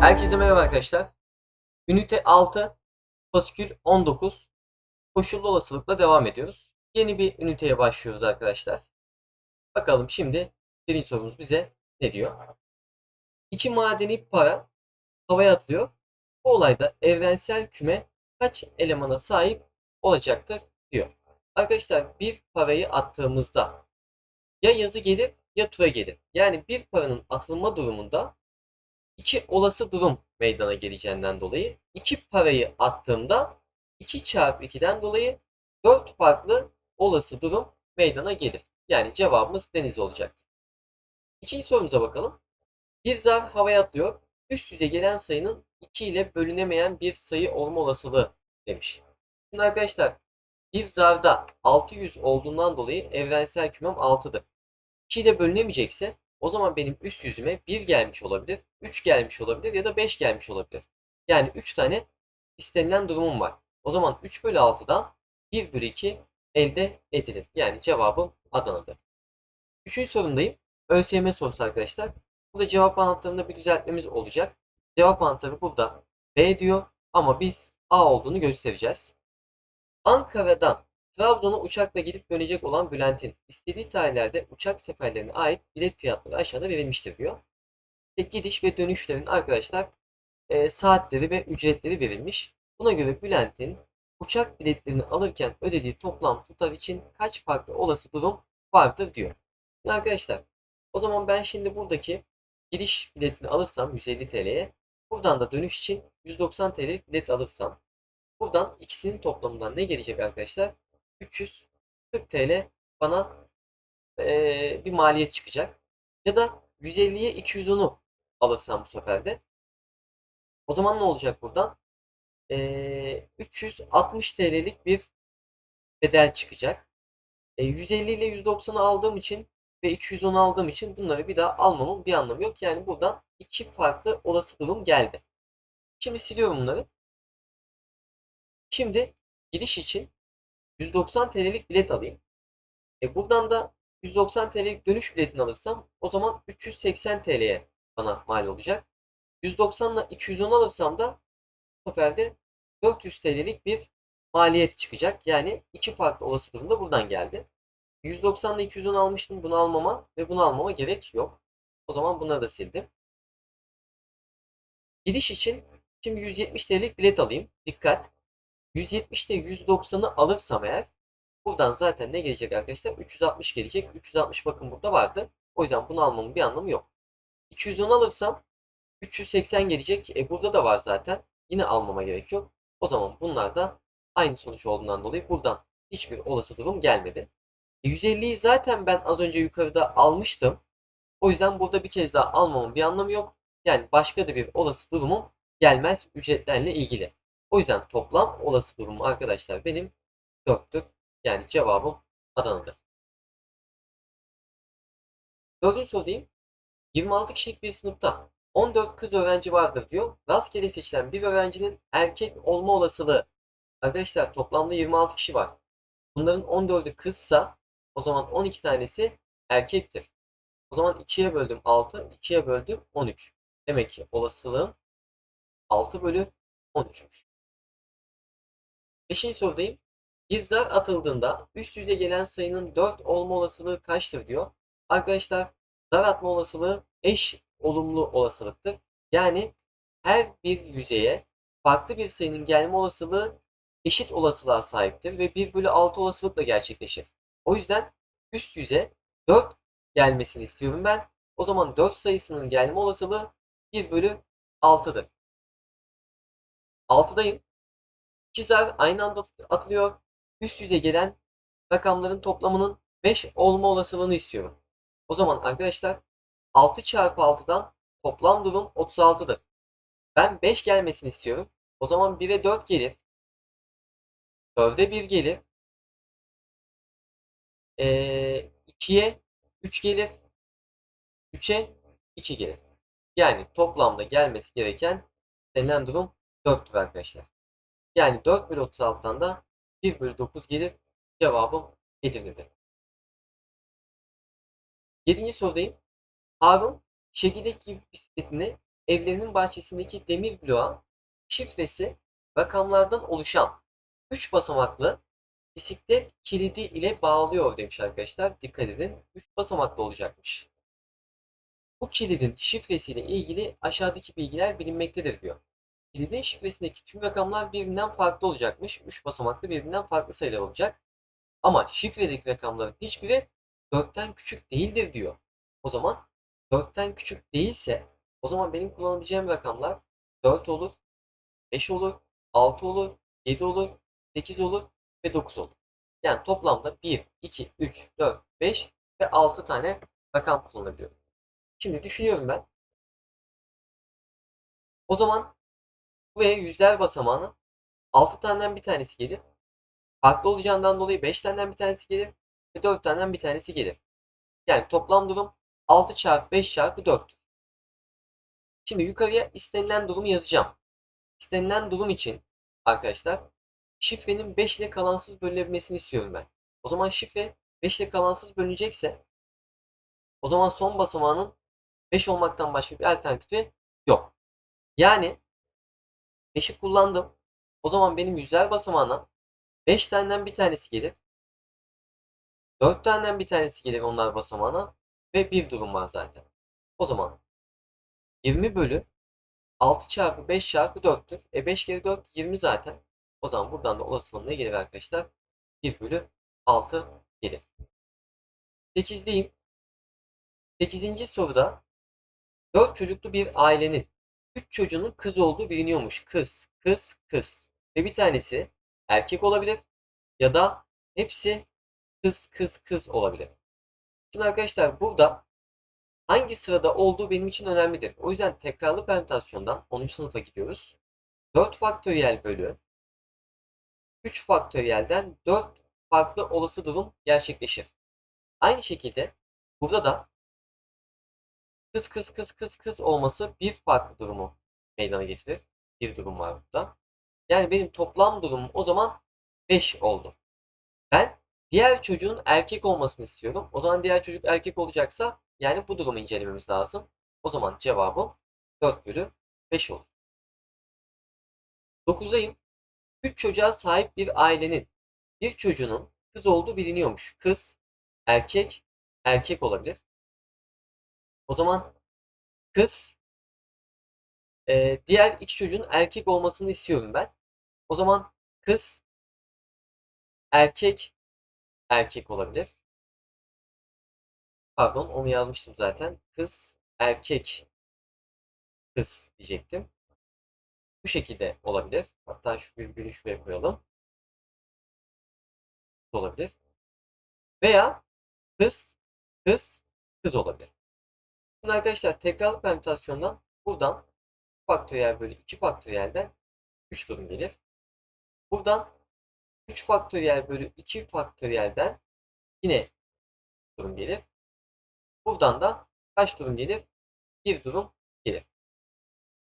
Herkese merhaba arkadaşlar. Ünite 6, fasikül 19, koşullu olasılıkla devam ediyoruz. Yeni bir üniteye başlıyoruz arkadaşlar. Bakalım şimdi birinci sorumuz bize ne diyor? İki madeni para havaya atılıyor. Bu olayda evrensel küme kaç elemana sahip olacaktır diyor. Arkadaşlar bir parayı attığımızda ya yazı gelir ya tura gelir. Yani bir paranın atılma durumunda iki olası durum meydana geleceğinden dolayı iki parayı attığımda 2 çarpı 2'den dolayı 4 farklı olası durum meydana gelir. Yani cevabımız deniz olacak. İkinci sorumuza bakalım. Bir zar havaya atlıyor. Üst yüze gelen sayının 2 ile bölünemeyen bir sayı olma olasılığı demiş. Şimdi arkadaşlar bir zarda 600 olduğundan dolayı evrensel kümem 6'dır. 2 ile bölünemeyecekse o zaman benim üst yüzüme 1 gelmiş olabilir, 3 gelmiş olabilir ya da 5 gelmiş olabilir. Yani 3 tane istenilen durumum var. O zaman 3 bölü 6'dan 1 bölü 2 elde edilir. Yani cevabım Adana'dır. Üçüncü sorundayım. ÖSYM sorusu arkadaşlar. Burada cevap anahtarında bir düzeltmemiz olacak. Cevap anahtarı burada B diyor ama biz A olduğunu göstereceğiz. Ankara'dan Trabzon'a uçakla gidip dönecek olan Bülent'in istediği tarihlerde uçak seferlerine ait bilet fiyatları aşağıda verilmiştir diyor. Ve gidiş ve dönüşlerin arkadaşlar e, saatleri ve ücretleri verilmiş. Buna göre Bülent'in uçak biletlerini alırken ödediği toplam tutar için kaç farklı olası durum vardır diyor. Şimdi arkadaşlar o zaman ben şimdi buradaki gidiş biletini alırsam 150 TL'ye buradan da dönüş için 190 TL'lik bilet alırsam buradan ikisinin toplamından ne gelecek arkadaşlar? 340 TL bana eee, bir maliyet çıkacak. Ya da 150'ye 210'u alırsam bu sefer de. O zaman ne olacak buradan? Eee 360 TL'lik bir bedel çıkacak. E, 150 ile 190'ı aldığım için ve 210 aldığım için bunları bir daha almamın bir anlamı yok. Yani buradan iki farklı olası durum geldi. Şimdi siliyorum bunları. Şimdi gidiş için 190 TL'lik bilet alayım. E buradan da 190 TL'lik dönüş biletini alırsam o zaman 380 TL'ye bana mal olacak. 190 ile 210 alırsam da bu sefer de 400 TL'lik bir maliyet çıkacak. Yani iki farklı olası durumda buradan geldi. 190 ile 210 almıştım. Bunu almama ve bunu almama gerek yok. O zaman bunları da sildim. Gidiş için şimdi 170 TL'lik bilet alayım. Dikkat. 170'te 190'ı alırsam eğer buradan zaten ne gelecek arkadaşlar? 360 gelecek. 360 bakın burada vardı. O yüzden bunu almamın bir anlamı yok. 210 alırsam 380 gelecek. E burada da var zaten. Yine almama gerek yok. O zaman bunlar da aynı sonuç olduğundan dolayı buradan hiçbir olası durum gelmedi. E 150'yi zaten ben az önce yukarıda almıştım. O yüzden burada bir kez daha almamın bir anlamı yok. Yani başka da bir olası durumum gelmez ücretlerle ilgili. O yüzden toplam olası durum arkadaşlar benim 4'tür. Yani cevabım Adana'dır. Dördüncü sorudayım. 26 kişilik bir sınıfta 14 kız öğrenci vardır diyor. Rastgele seçilen bir öğrencinin erkek olma olasılığı. Arkadaşlar toplamda 26 kişi var. Bunların 14'ü kızsa o zaman 12 tanesi erkektir. O zaman 2'ye böldüm 6, 2'ye böldüm 13. Demek ki olasılığım 6 bölü 13'müş. Beşinci sorudayım. Bir zar atıldığında üst yüze gelen sayının 4 olma olasılığı kaçtır diyor. Arkadaşlar zar atma olasılığı eş olumlu olasılıktır. Yani her bir yüzeye farklı bir sayının gelme olasılığı eşit olasılığa sahiptir ve 1 bölü 6 olasılıkla gerçekleşir. O yüzden üst yüze 4 gelmesini istiyorum ben. O zaman 4 sayısının gelme olasılığı 1 bölü 6'dır. 6'dayım. İki zar aynı anda atılıyor. Üst yüze gelen rakamların toplamının 5 olma olasılığını istiyorum. O zaman arkadaşlar 6 çarpı 6'dan toplam durum 36'dır. Ben 5 gelmesini istiyorum. O zaman 1'e 4 gelir. 4'e 1 gelir. Ee, 2'ye 3 gelir. 3'e 2 gelir. Yani toplamda gelmesi gereken denilen durum 4'tür arkadaşlar. Yani 4 bölü 36'dan da 1 bölü 9 gelir. Cevabım Edirne'dir. 7. sorudayım. Harun şekildeki bisikletini evlerinin bahçesindeki demir bloğa şifresi rakamlardan oluşan 3 basamaklı bisiklet kilidi ile bağlıyor demiş arkadaşlar. Dikkat edin. 3 basamaklı olacakmış. Bu kilidin şifresiyle ilgili aşağıdaki bilgiler bilinmektedir diyor. Kilidin şifresindeki tüm rakamlar birbirinden farklı olacakmış. 3 basamaklı birbirinden farklı sayılar olacak. Ama şifredeki rakamların hiçbiri 4'ten küçük değildir diyor. O zaman 4'ten küçük değilse o zaman benim kullanabileceğim rakamlar 4 olur, 5 olur, 6 olur, 7 olur, 8 olur ve 9 olur. Yani toplamda 1, 2, 3, 4, 5 ve 6 tane rakam kullanabiliyorum. Şimdi düşünüyorum ben. O zaman buraya yüzler basamağının 6 taneden bir tanesi gelir. Farklı olacağından dolayı 5 taneden bir tanesi gelir ve 4 taneden bir tanesi gelir. Yani toplam durum 6 çarpı 5 çarpı 4. Şimdi yukarıya istenilen durumu yazacağım. İstenilen durum için arkadaşlar şifrenin 5 ile kalansız bölünebilmesini istiyorum ben. O zaman şifre 5 ile kalansız bölünecekse o zaman son basamağının 5 olmaktan başka bir alternatifi yok. Yani 5'i kullandım. O zaman benim yüzler basamağına 5 taneden bir tanesi gelir. 4 taneden bir tanesi gelir onlar basamağına ve bir durum var zaten. O zaman 20 bölü 6 çarpı 5 çarpı 4'tür. E 5 kere 4 20 zaten. O zaman buradan da olasılığım ne gelir arkadaşlar? 1 bölü 6 gelir. 8'deyim. 8. soruda 4 çocuklu bir ailenin 3 çocuğunun kız olduğu biliniyormuş. Kız, kız, kız. Ve bir tanesi erkek olabilir ya da hepsi kız, kız, kız olabilir. Şimdi arkadaşlar burada hangi sırada olduğu benim için önemlidir. O yüzden tekrarlı permütasyondan 10. sınıfa gidiyoruz. 4 faktöriyel bölü 3 faktöriyelden 4 farklı olası durum gerçekleşir. Aynı şekilde burada da kız kız kız kız kız olması bir farklı durumu meydana getirir. Bir durum var burada. Yani benim toplam durumum o zaman 5 oldu. Ben diğer çocuğun erkek olmasını istiyorum. O zaman diğer çocuk erkek olacaksa yani bu durumu incelememiz lazım. O zaman cevabım 4 bölü 5 olur. 9'dayım. 3 çocuğa sahip bir ailenin bir çocuğunun kız olduğu biliniyormuş. Kız, erkek, erkek olabilir. O zaman kız e, diğer iki çocuğun erkek olmasını istiyorum ben. O zaman kız erkek erkek olabilir. Pardon onu yazmıştım zaten. Kız erkek kız diyecektim. Bu şekilde olabilir. Hatta şu virgülü şuraya koyalım. Olabilir. Veya kız kız kız olabilir. Şimdi arkadaşlar tekrarlı permütasyondan buradan faktöriyel bölü 2 faktöriyelden 3 durum gelir. Buradan 3 faktöriyel bölü 2 faktöriyelden yine durum gelir. Buradan da kaç durum gelir? 1 durum gelir.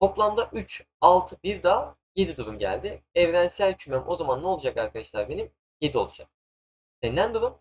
Toplamda 3, 6, 1 daha 7 durum geldi. Evrensel kümem o zaman ne olacak arkadaşlar benim? 7 olacak. Denilen durum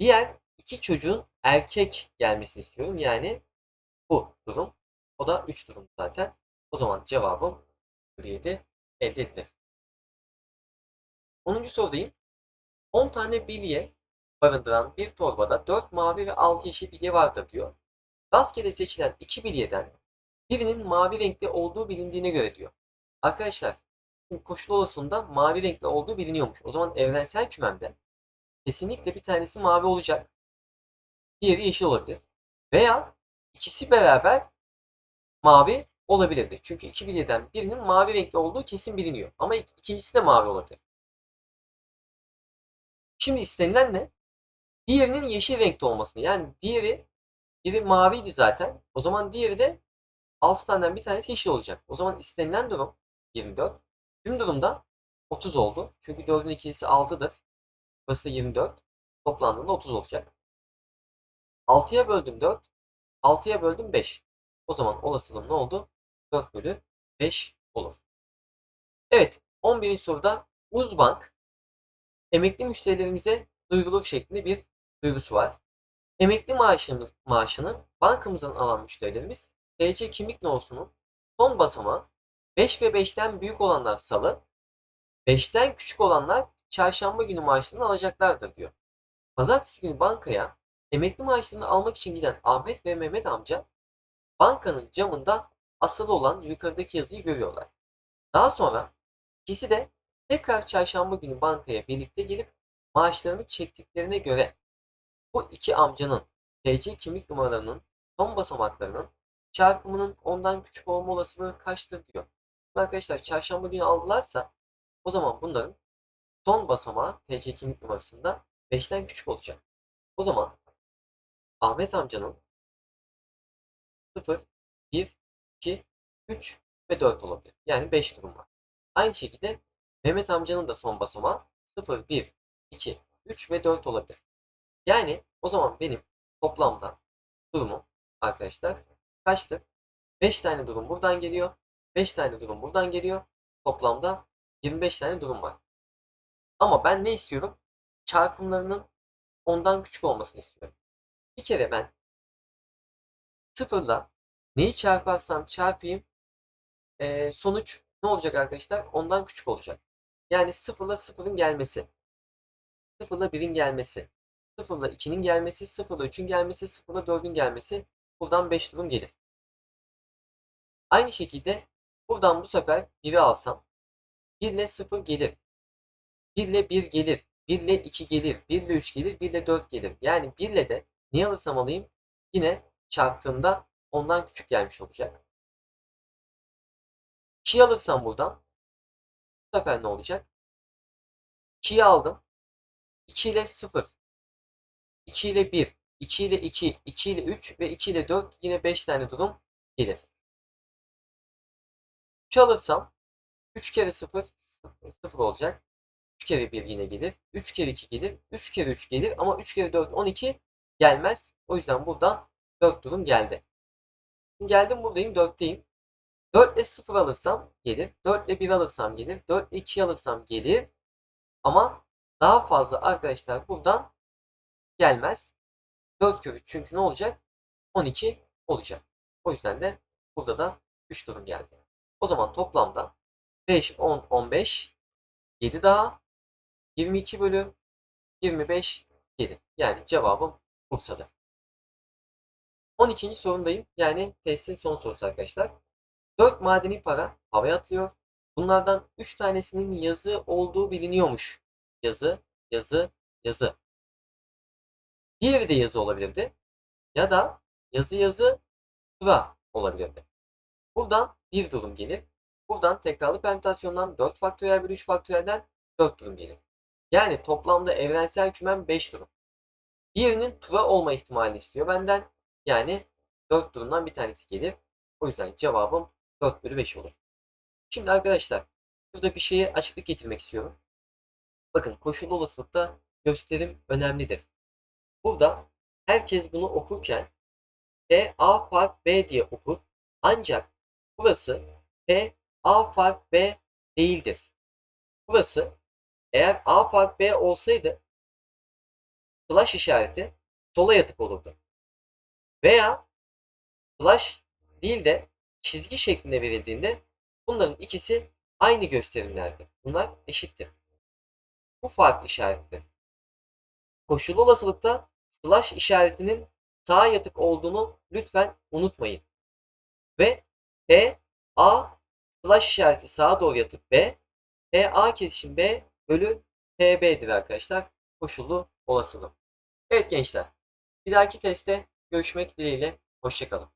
diğer iki çocuğun erkek gelmesini istiyorum. Yani bu durum. O da 3 durum zaten. O zaman cevabım 7 elde edilir. 10. sorudayım. 10 tane bilye barındıran bir torbada 4 mavi ve 6 yeşil bilye vardır diyor. Rastgele seçilen 2 bilyeden birinin mavi renkli olduğu bilindiğine göre diyor. Arkadaşlar koşul olasılığında mavi renkli olduğu biliniyormuş. O zaman evrensel kümemde kesinlikle bir tanesi mavi olacak. Diğeri yeşil olabilir. Veya ikisi beraber mavi olabilirdi. Çünkü iki bilyeden birinin mavi renkli olduğu kesin biliniyor. Ama ikincisi de mavi olabilir. Şimdi istenilen ne? Diğerinin yeşil renkte olmasını. Yani diğeri biri maviydi zaten. O zaman diğeri de 6 taneden bir tanesi yeşil olacak. O zaman istenilen durum 24. Tüm durumda 30 oldu. Çünkü 4'ün ikilisi 6'dır. Burası da 24. Toplandığında 30 olacak. 6'ya böldüm 4. 6'ya böldüm 5. O zaman olasılığım ne oldu? 4 bölü 5 olur. Evet 11. soruda Uzbank emekli müşterilerimize duyurulur şeklinde bir duyurusu var. Emekli maaşımız, maaşını bankamızdan alan müşterilerimiz TC kimlik nosunun son basamağı 5 ve 5'ten büyük olanlar salı, 5'ten küçük olanlar çarşamba günü maaşlarını alacaklardır diyor. Pazartesi günü bankaya emekli maaşlarını almak için giden Ahmet ve Mehmet amca bankanın camında asılı olan yukarıdaki yazıyı görüyorlar. Daha sonra ikisi de tekrar çarşamba günü bankaya birlikte gelip maaşlarını çektiklerine göre bu iki amcanın TC kimlik numaralarının son basamaklarının çarpımının ondan küçük olma olasılığı kaçtır diyor. Arkadaşlar çarşamba günü aldılarsa o zaman bunların son basamağı TC kimlik numarasında 5'ten küçük olacak. O zaman Ahmet amcanın 0, 1, 2, 3 ve 4 olabilir. Yani 5 durum var. Aynı şekilde Mehmet amcanın da son basamağı 0, 1, 2, 3 ve 4 olabilir. Yani o zaman benim toplamda durumum arkadaşlar kaçtır? 5 tane durum buradan geliyor. 5 tane durum buradan geliyor. Toplamda 25 tane durum var. Ama ben ne istiyorum? Çarpımlarının ondan küçük olmasını istiyorum. Bir kere ben sıfırla neyi çarparsam çarpayım e, sonuç ne olacak arkadaşlar? Ondan küçük olacak. Yani sıfırla sıfırın gelmesi. Sıfırla birin gelmesi. Sıfırla 2'nin gelmesi, sıfırla 3'ün gelmesi, sıfırla 4'ün gelmesi. Buradan 5 durum gelir. Aynı şekilde buradan bu sefer 1'i alsam 1 ile 0 gelir. 1 ile 1 gelir. 1 ile 2 gelir. 1 ile 3 gelir. 1 ile 4 gelir. Yani 1 ile de ne alırsam alayım yine çarptığımda ondan küçük gelmiş olacak. 2 alırsam buradan bu sefer ne olacak? 2'yi aldım. 2 ile 0. 2 ile 1. 2 ile 2. 2 ile 3 ve 2 ile 4 yine 5 tane durum gelir. 3 alırsam 3 kere 0 0 olacak. 3 kere 1 yine gelir. 3 kere 2 gelir. 3 kere 3 gelir ama 3 kere 4 12 gelmez. O yüzden buradan 4 durum geldi. Şimdi geldim buradayım 4'teyim. 4 ile 0 alırsam gelir. 4 ile 1 alırsam gelir. 4 ile 2 alırsam gelir. Ama daha fazla arkadaşlar buradan gelmez. 4 kere 3 çünkü ne olacak? 12 olacak. O yüzden de burada da 3 durum geldi. O zaman toplamda 5, 10, 15, 7 daha 22 bölü 25 7. Yani cevabım Bursa'dır. 12. sorundayım. Yani testin son sorusu arkadaşlar. 4 madeni para havaya atılıyor. Bunlardan 3 tanesinin yazı olduğu biliniyormuş. Yazı, yazı, yazı. Diğeri de yazı olabilirdi. Ya da yazı yazı tura olabilirdi. Buradan bir durum gelir. Buradan tekrarlı permütasyondan 4 faktöriyel bölü 3 faktöriyelden 4 durum gelir. Yani toplamda evrensel kümem 5 durum. Diğerinin tura olma ihtimalini istiyor benden. Yani 4 durumdan bir tanesi gelir. O yüzden cevabım 4 bölü 5 olur. Şimdi arkadaşlar burada bir şeye açıklık getirmek istiyorum. Bakın koşullu olasılıkta gösterim önemlidir. Burada herkes bunu okurken T A fark B diye okur. Ancak burası T A fark B değildir. Burası eğer A fark B olsaydı slash işareti sola yatık olurdu. Veya slash değil de çizgi şeklinde verildiğinde bunların ikisi aynı gösterimlerdir. Bunlar eşittir. Bu fark işaretidir. Koşullu olasılıkta slash işaretinin sağa yatık olduğunu lütfen unutmayın. Ve P, A slash işareti sağa doğru yatık B, P, A kesişim B bölü PB'dir arkadaşlar. Koşullu olasılık. Evet gençler. Bir dahaki testte görüşmek dileğiyle. Hoşçakalın.